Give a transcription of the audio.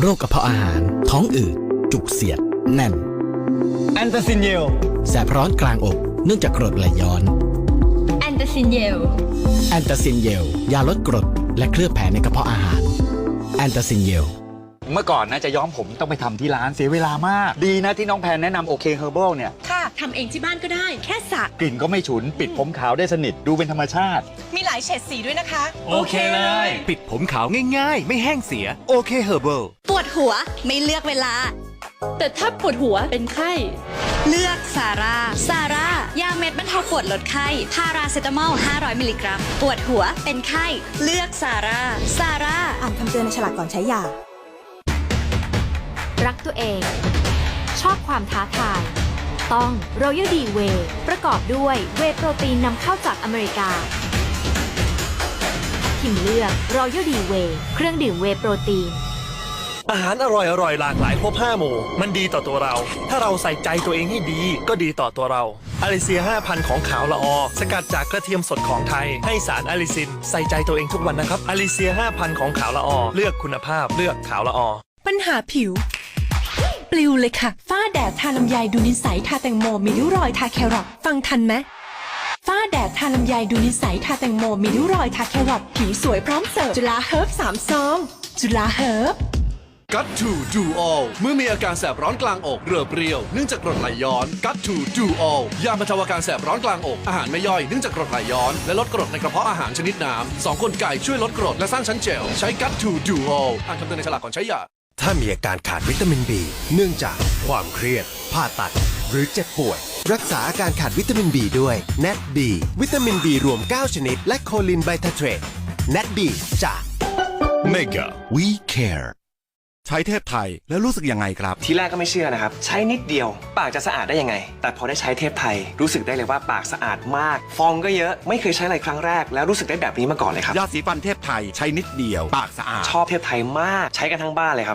โรคกระเพาะอาหาร ท้องอืด จุกเสียด แน่น แอนตาซินเยล แสบร้อนกลางอกเนื่องจากกรดไหลย้อน แอนตาซินเยล แอนตาซินเยล ยาลดกรด และเคลือบแผลในกระเพาะอาหาร แอนตาซินเยล เมื่อก่อนนะจะย้อมผมต้องไปทำที่ร้านเสียเวลามาก ดีนะที่น้องแพนแนะนำโอเคเฮอร์เบิลเนี่ย ค่ะ ทำเองที่บ้านก็ได้ แค่สระกลิ่นก็ไม่ฉุน ปิดผมขาวได้สนิท ดูเป็นธรรมชาติ มีหลายเฉดสีด้วยนะคะโอเคเลยปิดผมขาวง่ายๆ ไม่แห้งเสีย โอเคเฮอร์เบิลป วดหัวไม่เลือกเวลา แต่ถ้าปวดหัวเป็นไข้ เลือกซาร่าซาร่ายาเม็ดบรรเทาปวดลดไข้พาราเซตามอล 500 มิลลิกรัม ปวดหัวเป็นไข้ เลือกซาร่าซาร่าอ่านคำเตือนในฉลากก่อนใช้ยา รักตัวเอง ชอบความท้าทาย ต้อง Royal D Way ประกอบด้วยเวย์โปรตีนนำเข้าจากอเมริกาทิมเลือก Royal D Way เครื่องดื่มเวย์โปรตีน อาหารอร่อยอร่อยหลากหลายครบ5หมู่ มันดีต่อตัวเรา ถ้าเราใส่ใจตัวเองให้ดี ก็ดีต่อตัวเราอลิเซีย 5,000 ของขาวละออ สกัดจากกระเทียมสดของไทย ให้สารอลิซิน ใส่ใจตัวเองทุกวันนะครับอลิเซีย 5,000 ของขาวละออ เลือกคุณภาพเลือกขาวละออ ปัญหาผิว ปลิวเลยค่ะ ฝ้าแดดทาลำไยดูนิสัยทาแตงโมมีริ้วรอยทาแครอทฟังทันไหมฝ้าแดดทาลำไยดูนิสัยทาแตงโมมีริ้วรอยทาแครอทผิวสวยพร้อมเสิร์ฟจุฬาเฮิร์บสามซองจุฬาเฮิร์บ กัตทูดูออลเมื่อมีอาการแสบร้อนกลางอกเรือเปรี้ยวเนื่องจากกรดไหลย้อนกัตทูดูออลยาบรรเทาอาการแสบร้อนกลางอกอาหารไม่ย่อยเนื่องจากกรดไหลย้อน และลดกรดในกระเพาะอาหารชนิดน้ำสองกลไก่ช่วยลดกรดและสร้างชั้นเจลใช้กัตทูดูออลอ่านคำเตือนในฉลากก่อนใช้ยาถ้ามีอาการขาดวิตามิน B เนื่องจากความเครียด ผ่าตัด หรือเจ็บป่วย รักษาอาการขาดวิตามิน B ด้วย n a t B วิตามิน B รวม 9 ชนิด และโคลินไบทาเทรต n a t B จาก Mega We Care ใช้เทพไทยแล้วรู้สึกยังไงครับ ทีแรกก็ไม่เชื่อนะครับ ใช้นิดเดียว ปากจะสะอาดได้ยังไง แต่พอได้ใช้เทพไทย รู้สึกได้เลยว่าปากสะอาดมาก ฟองก็เยอะไม่เคยใช้อะไรครั้งแรก แล้วรู้สึกได้แบบนี้มาก่อนเลยครับยาสีฟันเทพไทยใช้นิดเดียว ปากสะอาด ชอบเทพไทยมากใช้กันทั้งบ้านเลยครับ